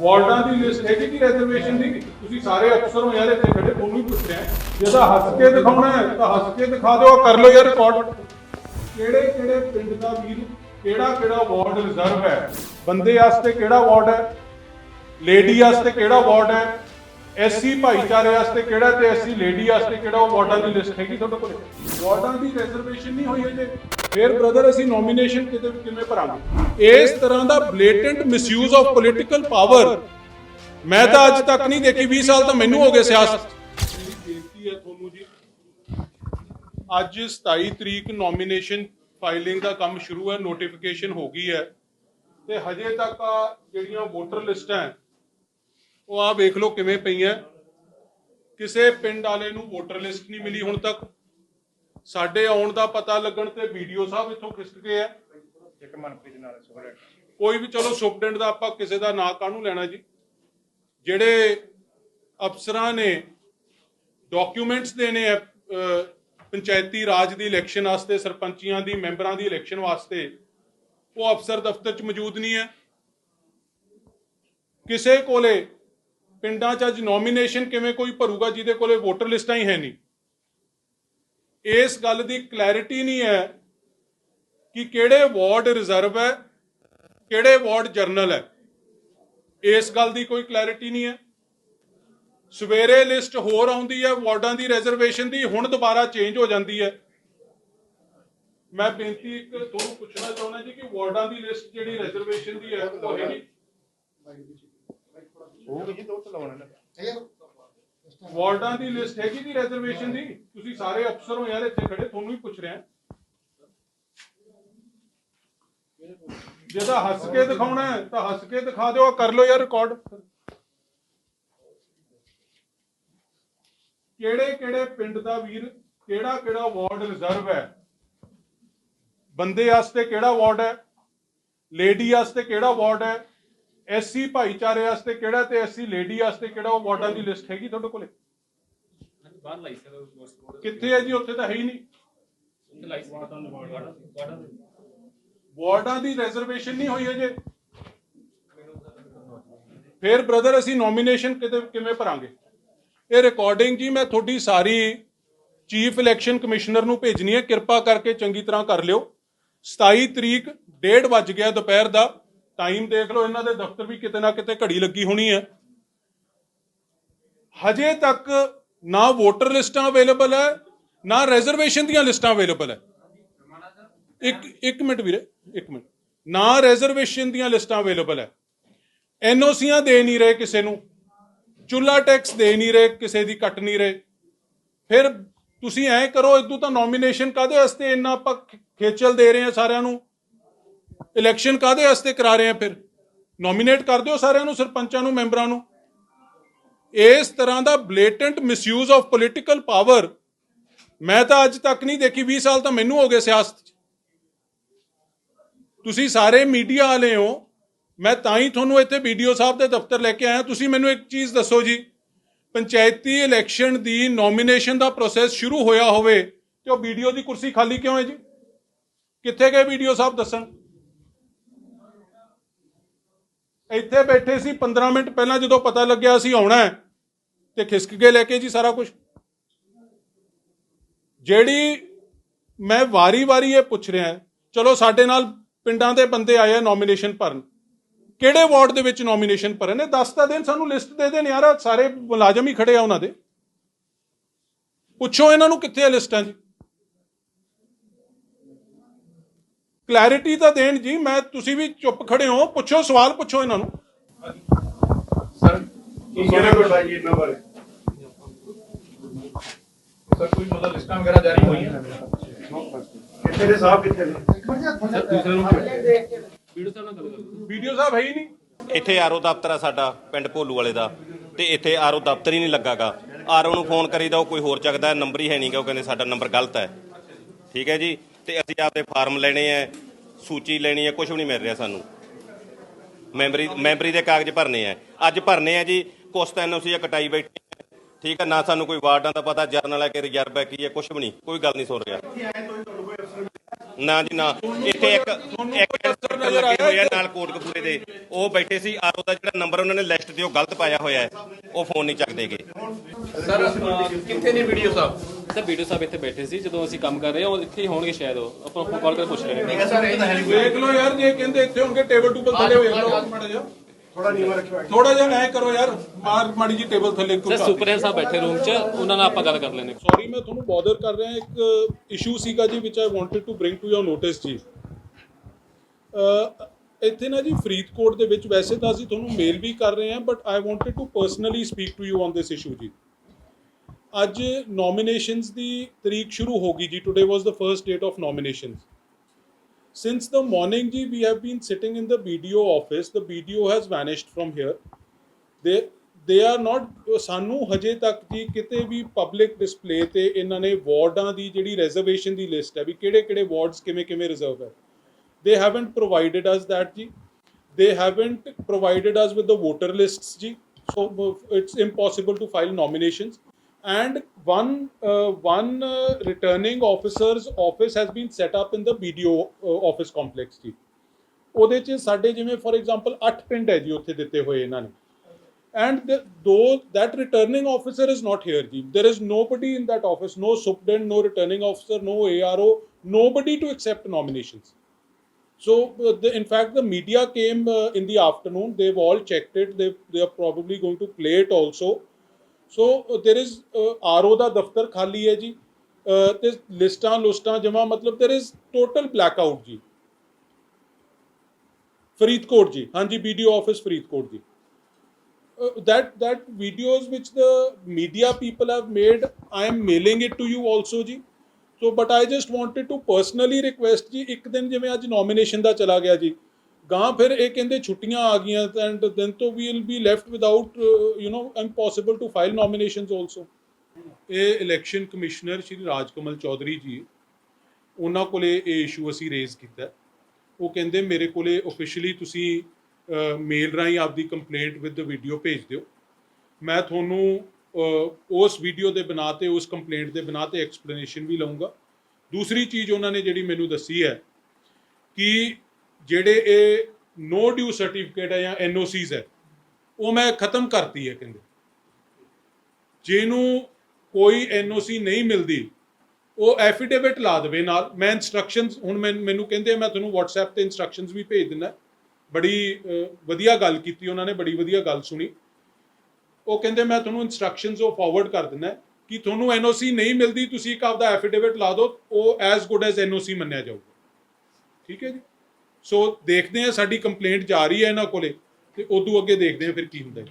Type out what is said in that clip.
ਵਾਰਡਾਂ ਦੀ list ਹੈਗੀ ਕਿ reservation ਦੀ? ਤੁਸੀਂ ਸਾਰੇ ਅਫਸਰ ਹੋ ਯਾਰ, ਇੱਥੇ ਖੜੇ ਤੁਹਾਨੂੰ ਹੀ ਪੁੱਛ ਰਿਹਾ। ਜੇ ਹੱਸ ਕੇ ਦਿਖਾਉਣਾ ਹੈ, ਤਾਂ ਹੱਸ ਕੇ ਦਿਖਾ ਦਿਓ ਕਰ ਲਓ ਯਾਰ ਰਿਕਾਰਡ ਕਿਹੜੇ ਕਿਹੜੇ ਪਿੰਡ ਦਾ ਵੀਰ, ਕਿਹੜਾ ਕਿਹੜਾ ਵਾਰਡ ਰਿਜ਼ਰਵ ਹੈ? ਬੰਦੇ ਵਾਸਤੇ ਕਿਹੜਾ ਵਾਰਡ ਹੈ? ਲੇਡੀ ਵਾਸਤੇ ਕਿਹੜਾ ਵਾਰਡ ਹੈ? ਐਸਸੀ ਭਾਈਚਾਰੇ ਵਾਸਤੇ ਕਿਹੜਾ ਤੇ ਐਸਸੀ ਲੇਡੀ ਵਾਸਤੇ ਕਿਹੜਾ ਉਹ ਵਾਰਡਾਂ ਦੀ ਲਿਸਟ ਹੈਗੀ ਤੁਹਾਡੇ ਕੋਲ? ਵਾਰਡਾਂ ਦੀ ਰਿਜ਼ਰਵੇਸ਼ਨ ਨਹੀਂ ਹੋਈ ਅਜੇ। ਫਿਰ ਬ੍ਰਦਰ ਅਸੀਂ ਨੋਮੀਨੇਸ਼ਨ ਕਿਤੇ ਕਿਵੇਂ ਭਰਾਂਗੇ? ਇਸ ਤਰ੍ਹਾਂ ਦਾ blatant misuse of political power ਮੈਂ ਤਾਂ ਅੱਜ ਤੱਕ ਨਹੀਂ ਦੇਖੀ 20 ਸਾਲ ਤਾਂ ਮੈਨੂੰ ਹੋ ਗਏ ਸਿਆਸਤ। ਬੇਨਤੀ ਹੈ ਤੁਹਾਨੂੰ ਜੀ, ਅੱਜ 27 ਤਰੀਕ ਨੋਮੀਨੇਸ਼ਨ ਫਾਈਲਿੰਗ ਦਾ ਕੰਮ ਸ਼ੁਰੂ ਹੈ ਨੋਟੀਫਿਕੇਸ਼ਨ ਹੋ ਗਈ ਹੈ। ਤੇ ਹਜੇ ਤੱਕ ਆ ਜਿਹੜੀਆਂ ਵੋਟਰ ਲਿਸਟਾਂ ਉਹ ਆ ਵੇਖ ਲਓ ਕਿਵੇਂ ਪਈਆਂ। ਕਿਸੇ ਪਿੰਡ ਵਾਲੇ ਨੂੰ ਵੋਟਰ ਲਿਸਟ ਨਹੀਂ ਮਿਲੀ ਹੁਣ ਤੱਕ। ਸਾਡੇ ਆਉਣ ਦਾ ਪਤਾ ਲੱਗਣ ਤੇ ਵੀਡੀਓ ਸਾਹਿਬ ਇੱਥੋਂ ਖਿਸਕ ਗਏ ਆ। ਇੱਕ ਮਨਪ੍ਰੀਤ ਨਾਲ ਸੁਭਰ ਕੋਈ ਵੀ ਚਲੋ ਸੁਪਰਡੈਂਟ ਦਾ ਆਪਾਂ ਕਿਸੇ ਦਾ ਨਾਂ ਕਾਹਨੂੰ ਲੈਣਾ ਜੀ? ਜਿਹੜੇ ਅਫਸਰਾਂ ਨੇ ਡਾਕੂਮੈਂਟਸ ਦੇਣੇ ਆ ਪੰਚਾਇਤੀ ਰਾਜ ਦੀ ਇਲੈਕਸ਼ਨ ਵਾਸਤੇ ਸਰਪੰਚੀਆਂ ਦੀ ਮੈਂਬਰਾਂ ਦੀ ਇਲੈਕਸ਼ਨ ਵਾਸਤੇ ਉਹ ਅਫਸਰ ਦਫ਼ਤਰ 'ਚ ਮੌਜੂਦ ਨਹੀਂ ਹੈ। ਕਿਸੇ ਕੋਲੇ ਪਿੰਡਾਂ 'ਚ ਅੱਜ ਨੋਮੀਨੇਸ਼ਨ ਕਿਵੇਂ ਕੋਈ ਭਰੂਗਾ ਜਿਹਦੇ ਕੋਲੇ ਵੋਟਰ ਲਿਸਟਾਂ ਹੀ ਹੈ ਨਹੀਂ। ਇਸ ਗੱਲ ਦੀ ਕਲੈਰਿਟੀ ਨਹੀਂ ਹੈ ਕਿ ਕਿਹੜੇ ਵਾਰਡ ਰਿਜ਼ਰਵ ਹੈ ਕਿਹੜੇ ਵਾਰਡ ਜਰਨਲ ਹੈ। ਇਸ ਗੱਲ ਦੀ ਕੋਈ ਕਲੈਰਿਟੀ ਨਹੀਂ ਹੈ। ਸਵੇਰੇ ਲਿਸਟ ਹੋਰ ਆਉਂਦੀ ਹੈ ਵਾਰਡਾਂ ਦੀ ਰਿਜ਼ਰਵੇਸ਼ਨ ਦੀ ਹੁਣ ਦੁਬਾਰਾ ਚੇਂਜ ਹੋ ਜਾਂਦੀ ਹੈ। ਮੈਂ ਬੇਨਤੀ ਇੱਕ ਤੁਹਾਨੂੰ ਪੁੱਛਣਾ ਚਾਹੁੰਦਾ ਜੀ ਕਿ ਵਾਰਡਾਂ ਦੀ ਲਿਸਟ ਜਿਹੜੀ ਰਿਜ਼ਰਵੇਸ਼ਨ ਦੀ ਹੈ ਉਹ ਹੈਗੀ ਉਹ ਜੀ ਦੋ ਚਲਾਉਣਾ ਨਾ। ਵਾਰਡਾਂ ਦੀ ਲਿਸਟ ਹੈਗੀ ਜੀ ਰਿਜ਼ਰਵੇਸ਼ਨ ਦੀ? ਤੁਸੀਂ ਸਾਰੇ ਅਫਸਰ ਹੋ ਯਾਰ, ਇੱਥੇ ਖੜੇ, ਤੁਹਾਨੂੰ ਹੀ ਪੁੱਛ ਰਿਹਾ। ਜੇ ਹੱਸ ਕੇ ਦਿਖਾਉਣਾ ਹੈ, ਤਾਂ ਹੱਸ ਕੇ ਦਿਖਾ ਦਿਓ ਕਰ ਲਓ ਯਾਰ ਰਿਕਾਰਡ ਕਿਹੜੇ ਕਿਹੜੇ ਪਿੰਡ ਦਾ ਵੀਰ, ਕਿਹੜਾ ਕਿਹੜਾ ਵਾਰਡ ਰਿਜ਼ਰਵ ਹੈ? ਬੰਦੇ ਵਾਸਤੇ ਕਿਹੜਾ ਵਾਰਡ ਹੈ? ਲੇਡੀ ਵਾਸਤੇ ਕਿਹੜਾ ਵਾਰਡ ਹੈ? ਐਸਸੀ ਭਾਈਚਾਰੇ ਵਾਸਤੇ ਕਿਹੜਾ ਤੇ ਐਸਸੀ ਲੇਡੀ ਵਾਸਤੇ ਕਿਹੜਾ ਉਹ ਵਾਰਡਾਂ ਦੀ ਲਿਸਟ ਹੈਗੀ ਤੁਹਾਡੇ ਕੋਲੇ? ਬਾਹਰ ਲਾਈ ਸਰ ਉਸ ਕੋਲ ਕਿੱਥੇ ਹੈ ਜੀ? ਉੱਥੇ ਤਾਂ ਹੈ ਹੀ ਨਹੀਂ। ਉੱਥੇ ਲਾਈ ਸੀ। ਵਾਟਾਂ ਵਾਟਾਂ ਵਾਰਡਾਂ ਦੀ। ਰਿਜ਼ਰਵੇਸ਼ਨ ਨਹੀਂ ਹੋਈ ਅਜੇ। ਫਿਰ ਬ੍ਰਦਰ ਅਸੀਂ ਨੋਮੀਨੇਸ਼ਨ ਕਿਤੇ ਕਿਵੇਂ ਭਰਾਂਗੇ? ਇਹ ਰਿਕਾਰਡਿੰਗ ਜੀ ਮੈਂ ਤੁਹਾਡੀ ਸਾਰੀ ਚੀਫ ਇਲੈਕਸ਼ਨ ਕਮਿਸ਼ਨਰ ਨੂੰ ਭੇਜਣੀ ਹੈ। ਕਿਰਪਾ ਕਰਕੇ ਚੰਗੀ ਤਰ੍ਹਾਂ ਕਰ ਲਿਓ। 27 ਤਰੀਕ 1:30 ਵੱਜ ਗਿਆ ਦੁਪਹਿਰ ਦਾ। ਟਾਈਮ ਦੇਖ ਲਓ, ਇਹਨਾਂ ਦੇ ਦਫ਼ਤਰ ਵੀ ਕਿਤੇ ਨਾ ਕਿਤੇ ਘੜੀ ਲੱਗੀ ਹੋਣੀ ਹੈ। ਹਜੇ ਤੱਕ ਨਾ ਵੋਟਰ ਲਿਸਟਾਂ ਅਵੇਲੇਬਲ ਹੈ, ਨਾ ਰਿਜ਼ਰਵੇਸ਼ਨ ਦੀਆਂ ਲਿਸਟਾਂ ਅਵੇਲੇਬਲ ਹੈ। ਇੱਕ ਇੱਕ ਮਿੰਟ ਵੀਰੇ, ਇੱਕ ਮਿੰਟ। ਨਾ ਰਿਜ਼ਰਵੇਸ਼ਨ ਦੀਆਂ ਲਿਸਟਾਂ ਅਵੇਲੇਬਲ ਹੈ। ਐਨਓਸੀਆਂ ਦੇ ਨਹੀਂ ਰਹੇ ਕਿਸੇ ਨੂੰ। ਚੁੱਲਾ ਟੈਕਸ ਦੇ ਨਹੀਂ ਰਹੇ, ਕਿਸੇ ਦੀ ਕੱਟ ਨਹੀਂ ਰਹੇ। ਫਿਰ ਤੁਸੀਂ ਐਂ ਕਰੋ, ਇਦੋਂ ਤਾਂ ਨੋਮੀਨੇਸ਼ਨ ਕਾਦੇ ਵਾਸਤੇ ਇੰਨਾ ਆਪਾਂ ਖੇਚਲ ਦੇ ਰਹੇ ਹਾਂ ਸਾਰਿਆਂ ਨੂੰ? ਇਲੈਕਸ਼ਨ ਕਾਦੇ ਵਾਸਤੇ ਕਰਾ ਰਹੇ ਹਾਂ ਫਿਰ? ਨੋਮੀਨੇਟ ਕਰ ਦਿਓ ਸਾਰਿਆਂ ਨੂੰ, ਸਰਪੰਚਾਂ ਨੂੰ, ਮੈਂਬਰਾਂ ਨੂੰ। ਇਸ ਤਰ੍ਹਾਂ ਦਾ blatant misuse of political power ਮੈਂ ਤਾਂ ਅੱਜ ਤੱਕ ਨਹੀਂ ਦੇਖੀ 20 ਸਾਲ ਤਾਂ ਮੈਨੂੰ ਹੋ ਗਏ ਸਿਆਸਤ 'ਚ। ਤੁਸੀਂ ਸਾਰੇ ਮੀਡੀਆ ਵਾਲੇ ਹੋ, ਮੈਂ ਤਾਂ ਹੀ ਤੁਹਾਨੂੰ ਇੱਥੇ ਵੀਡੀਓ ਸਾਹਿਬ ਦੇ ਦਫ਼ਤਰ ਲੈ ਕੇ ਆਇਆ। ਤੁਸੀਂ ਮੈਨੂੰ ਇੱਕ ਚੀਜ਼ ਦੱਸੋ ਜੀ, ਪੰਚਾਇਤੀ ਇਲੈਕਸ਼ਨ ਦੀ ਨੋਮੀਨੇਸ਼ਨ ਦਾ ਪ੍ਰੋਸੈਸ ਸ਼ੁਰੂ ਹੋਇਆ ਹੋਵੇ ਤੇ ਉਹ ਵੀਡੀਓ ਦੀ ਕੁਰਸੀ ਖਾਲੀ ਕਿਉਂ ਹੈ ਜੀ? ਕਿੱਥੇ ਗਏ ਵੀਡੀਓ ਸਾਹਿਬ ਦੱਸਣ? ਇੱਥੇ ਬੈਠੇ ਸੀ 15 ਮਿੰਟ ਪਹਿਲਾਂ ਜਦੋਂ ਪਤਾ ਲੱਗਿਆ ਅਸੀਂ ਆਉਣਾ ਹੈ ਤੇ ਖਿਸਕ ਕੇ ਲੈ ਕੇ ਜੀ ਸਾਰਾ ਕੁਝ ਜਿਹੜੀ ਮੈਂ ਵਾਰੀ-ਵਾਰੀ ਇਹ ਪੁੱਛ ਰਿਹਾ ਚਲੋ ਸਾਡੇ ਨਾਲ ਪਿੰਡਾਂ ਦੇ ਬੰਦੇ ਆਏ ਆ ਨੋਮੀਨੇਸ਼ਨ ਭਰਨ। ਕਿਹੜੇ ਵਾਰਡ ਦੇ ਵਿੱਚ ਨੋਮੀਨੇਸ਼ਨ ਭਰਨ? ਨੇ ਦੱਸ ਤਾਂ ਦੇਣ, ਸਾਨੂੰ ਲਿਸਟ ਦੇ ਦੇਣ ਯਾਰ ਸਾਰੇ ਮੁਲਾਜ਼ਮ ਹੀ ਖੜੇ ਆ ਉਹਨਾਂ ਦੇ। ਪੁੱਛੋ ਇਹਨਾਂ ਨੂੰ ਕਿੱਥੇ ਆ ਲਿਸਟਾਂ ਜੀ ਕਲੈਰਿਟੀ ਤਾਂ ਦੇਣ ਜੀ ਮੈਂ ਤੁਸੀਂ ਵੀ ਚੁੱਪ ਖੜੇ ਹੋ ਪੁੱਛੋ ਸਵਾਲ ਪੁੱਛੋ ਇਹਨਾਂ ਨੂੰ। ਸਰ ਕੀ ਕਿਹੜਾ ਪਤਾ ਜੀ ਇਹਨਾਂ ਬਾਰੇ? ਸਰ ਕੋਈ ਮਤਲਬ ਲਿਸਟਾਂ ਵਗੈਰਾ ਜਾਰੀ ਹੋਈਆਂ? ਕਿੱਥੇ ਦੇ ਸਾਹਿਬ ਕਿੱਥੇ ਨੇ ਵੀਡੀਓ ਸਾਹਿਬ ਨਾਲ ਗੱਲ ਕਰੋ ਵੀਡੀਓ ਸਾਹਿਬ ਹੈ ਹੀ ਨਹੀਂ। ਇੱਥੇ ਆਰਓ ਦਫ਼ਤਰ ਆ ਸਾਡਾ ਪਿੰਡ ਭੋਲੂ ਵਾਲੇ ਦਾ। ਤੇ ਇੱਥੇ ਆਰਓ ਦਫ਼ਤਰ ਹੀ ਨਹੀਂ ਲੱਗਾਗਾ। ਆਰਓ ਨੂੰ ਫੋਨ ਕਰੀਦਾ ਉਹ ਕੋਈ ਹੋਰ ਚੱਕਦਾ ਨੰਬਰ ਹੀ ਹੈ ਨਹੀਂਗਾ ਉਹ ਕਹਿੰਦੇ ਸਾਡਾ ਨੰਬਰ ਗਲਤ ਹੈ। ਠੀਕ ਹੈ ਜੀ? ਤੇ ਅਸੀਂ ਆਪਦੇ ਫਾਰਮ ਲੈਣੇ ਆ, ਸੂਚੀ ਲੈਣੀ ਹੈ ਕੁਝ ਵੀ ਨਹੀਂ ਮਿਲ ਰਿਹਾ ਸਾਨੂੰ। ਮੈਂਬਰੀ ਮੈਂਬਰੀ ਦੇ ਕਾਗਜ਼ ਭਰਨੇ ਆ। ਅੱਜ ਭਰਨੇ ਆ ਜੀ, ਕੁਛ ਤਾਂ ਐਨਓਸੀ ਕਟਾਈ ਬੈਠੀ ਠੀਕ ਹੈ ਨਾ ਸਾਨੂੰ ਕੋਈ ਵਾਰਡਾਂ ਦਾ ਪਤਾ, ਜਰਨਲ ਹੈ ਕਿ ਰਿਜ਼ਰਵ ਹੈ ਕੀ ਹੈ ਕੁਝ ਵੀ ਨਹੀਂ, ਕੋਈ ਗੱਲ ਨਹੀਂ ਸੁਣ ਰਿਹਾ। ਨਾ ਜੀ ਨਾ। ਇੱਥੇ ਇੱਕ ਇੱਕ ਨਜ਼ਰ ਲੱਗੇ ਹੋਏ ਆ? ਨਾਲ ਕੋਟਕਪੂਰੇ ਦੇ। ਉਹ ਬੈਠੇ ਸੀ। ਆਰਓ ਦਾ ਜਿਹੜਾ ਨੰਬਰ ਉਹਨਾਂ ਨੇ ਲਿਸਟ ਤੇ ਉਹ ਗਲਤ ਪਾਇਆ ਹੋਇਆ ਹੈ। ਉਹ ਫੋਨ ਨਹੀਂ ਚੱਕਦੇਗੇ ਸਰ ਕਿੱਥੇ ਨੇ ਵੀਡੀਓ ਸਾਹਿਬ? ਸਰ ਵੀਡੀਓ ਸਾਹਿਬ ਇੱਥੇ ਬੈਠੇ ਸੀ। ਜਦੋਂ ਅਸੀਂ ਕੰਮ ਕਰ ਰਹੇ ਹਾਂ ਉਹ ਇੱਥੇ ਹੀ ਹੋਣਗੇ ਸ਼ਾਇਦ ਉਹ। ਆਪਾਂ ਕਾਲ ਕਰਕੇ ਪੁੱਛ ਰਹੇ ਹਾਂ। ਸਰ ਇਹ ਤਾਂ ਹੈ ਨਹੀਂ। ਦੇਖ ਲਓ ਯਾਰ ਜੇ ਕਹਿੰਦੇ ਇੱਥੇ ਹੋਣਗੇ ਟੇਬਲ ਟੂਬਲ ਥੱਲੇ ਵੇਖ ਲਓ ਮਾੜਾ ਜਿਹਾ। ਥੋੜਾ ਨੀਵਾ ਰੱਖਿਓ ਥੋੜਾ ਜਿਹਾ ਐ ਕਰੋ ਯਾਰ ਮਾਰ ਮਾੜੀ ਜੀ ਟੇਬਲ ਥੱਲੇ ਸਰ ਸੁਪਰਡੈਂਟ ਸਾਹਿਬ ਬੈਠੇ ਰੂਮ 'ਚ ਉਹਨਾਂ ਨਾਲ ਆਪਾਂ ਗੱਲ ਕਰ ਲੈਣੇ ਸੌਰੀ ਮੈਂ ਤੁਹਾਨੂੰ ਬੋਦਰ ਕਰ ਰਿਹਾ ਇੱਕ ਇਸ਼ੂ ਸੀਗਾ ਜੀ which I wanted to bring to your notice ਜੀ। ਇੱਥੇ ਨਾ ਜੀ ਫਰੀਦਕੋਟ ਦੇ ਵਿੱਚ ਵੈਸੇ ਤਾਂ ਅਸੀਂ ਤੁਹਾਨੂੰ ਮੇਲ ਵੀ ਕਰ ਰਹੇ ਹਾਂ but I wanted to personally speak to you on this issue ਜੀ। ਅੱਜ ਨੋਮੀਨੇਸ਼ਨਸ ਦੀ ਤਰੀਕ ਸ਼ੁਰੂ ਹੋ ਗਈ ਜੀ today was the first date of nominations Since the morning, ji, we have been sitting in the BDO office. The BDO has vanished from here. They they are not ਸਾਨੂੰ ਹਜੇ ਤੱਕ ਜੀ ਕਿਤੇ ਵੀ ਪਬਲਿਕ ਡਿਸਪਲੇ ਤੇ ਇਹਨਾਂ ਨੇ ਵਾਰਡਾਂ ਦੀ ਜਿਹੜੀ reservation ਦੀ list ਹੈ ਵੀ ਕਿਹੜੇ ਕਿਹੜੇ ਵਾਰਡਸ ਕਿਵੇਂ ਕਿਵੇਂ ਰਿਜ਼ਰਵ ਹੈ ਦੇ haven't provided as that ji they haven't provided us with the voter lists ਜੀ so it's impossible to file nominations and one uh, one uh, returning officer's office has been set up in the BDO uh, office complex ji ਉਹਦੇ ਚ ਸਾਡੇ ਜਿਵੇਂ for example 8 ਪਿੰਡ ਹੈ ਜੀ ਉੱਥੇ ਦਿੱਤੇ ਹੋਏ ਇਹਨਾਂ ਨੇ and the, though that returning officer is not here ji there is nobody in that office no superintendent no returning officer no ARO nobody to accept nominations so, uh, the, in fact, the media came uh, in the afternoon. They've all checked it. They they are probably going to play it also. So uh, there is uh, RO ਦਾ ਦਫ਼ਤਰ ਖਾਲੀ ਹੈ ਜੀ ਅਹ, ਤੇ ਲਿਸਟਾਂ ਲੁਸਟਾਂ ਜਮਾ ਮਤਲਬ there is total blackout ਜੀ ਫਰੀਦਕੋਟ ਜੀ ਹਾਂਜੀ ਵੀਡੀਓ ਆਫਿਸ ਫਰੀਦਕੋਟ ਜੀ uh, that that videos which the media people have made i am mailing it to you also ji so but i just wanted to personally request ਜੀ ਇੱਕ ਦਿਨ ਜਿਵੇਂ ਅੱਜ nomination ਦਾ ਚਲਾ ਗਿਆ ਜੀ ਗਾਂ ਫਿਰ ਇਹ ਕਹਿੰਦੇ ਛੁੱਟੀਆਂ ਆ ਗਈਆਂ ਐਂਡ ਦੈਨ ਤੋਂ we will be left without you know impossible to file nominations also ਇਹ ਇਲੈਕਸ਼ਨ ਕਮਿਸ਼ਨਰ ਸ਼੍ਰੀ ਰਾਜਕਮਲ ਚੌਧਰੀ ਜੀ, ਉਹਨਾਂ ਕੋਲੇ ਇਹ ਇਸ਼ੂ ਅਸੀਂ ਰੇਜ਼ ਕੀਤਾ। ਉਹ ਕਹਿੰਦੇ, ਮੇਰੇ ਕੋਲੇ ਆਫੀਸ਼ੀਅਲੀ ਤੁਸੀਂ ਮੇਲ ਰਾਹੀਂ ਆਪਦੀ ਕੰਪਲੇਂਟ ਵਿਦ ਦ ਵੀਡੀਓ ਭੇਜ ਦਿਓ। ਮੈਂ ਤੁਹਾਨੂੰ ਉਸ ਵੀਡੀਓ ਦੇ ਬਣਾ ਤੇ, ਉਸ ਕੰਪਲੇਂਟ ਦੇ ਬਣਾ ਤੇ ਐਕਸਪਲੇਨੇਸ਼ਨ ਵੀ ਲਵਾਂਗਾ ਦੂਸਰੀ ਚੀਜ਼ ਉਹਨਾਂ ਨੇ ਜਿਹੜੀ ਮੈਨੂੰ ਦੱਸੀ ਹੈ ਕਿ ਜਿਹੜੇ ਇਹ ਨੋ ਡਿਊ ਸਰਟੀਫਿਕੇਟ ਹੈ ਜਾਂ ਐਨਓਸੀਜ਼ ਹੈ ਉਹ ਮੈਂ ਖਤਮ ਕਰਤੀ ਹੈ ਕਹਿੰਦੇ। ਜਿਹਨੂੰ ਕੋਈ ਐਨਓਸੀ ਨਹੀਂ ਮਿਲਦੀ, ਉਹ ਐਫੀਡੇਵਿਟ ਲਾ ਦੇਵੇ ਨਾਲ। ਮੈਂ ਇਨਸਟਰਕਸ਼ਨਸ ਹੁਣ ਮੈਨ- ਮੈਨੂੰ ਕਹਿੰਦੇ ਮੈਂ ਤੁਹਾਨੂੰ WhatsApp ਤੇ ਇਨਸਟਰਕਸ਼ਨਸ ਵੀ ਭੇਜ ਦਿੰਦਾ। ਬੜੀ ਵਧੀਆ ਗੱਲ ਕੀਤੀ ਉਹਨਾਂ ਨੇ, ਬੜੀ ਵਧੀਆ ਗੱਲ ਸੁਣੀ। ਉਹ ਕਹਿੰਦੇ, ਮੈਂ ਤੁਹਾਨੂੰ ਇਨਸਟਰਕਸ਼ਨਸ ਉਹ ਫਾਰਵਰਡ ਕਰ ਦਿੰਦਾ ਕਿ ਤੁਹਾਨੂੰ ਐਨਓਸੀ ਨਹੀਂ ਮਿਲਦੀ, ਤੁਸੀਂ ਇੱਕ ਆਪਦਾ ਐਫੀਡੇਵਿਟ ਲਾ ਦਿਓ, ਉਹ ਐਜ਼ ਗੁੱਡ ਐਜ਼ ਐਨਓਸੀ ਮੰਨਿਆ ਜਾਊਗਾ। ਠੀਕ ਹੈ ਜੀ? ਸੋ ਦੇਖਦੇ ਹਾਂ, ਸਾਡੀ ਕੰਪਲੇਂਟ ਜਾ ਰਹੀ ਹੈ ਇਹਨਾਂ ਕੋਲੇ ਤੇ ਉਦੋਂ ਅੱਗੇ ਦੇਖਦੇ ਹਾਂ ਫਿਰ ਕੀ ਹੁੰਦਾ ਹੈ।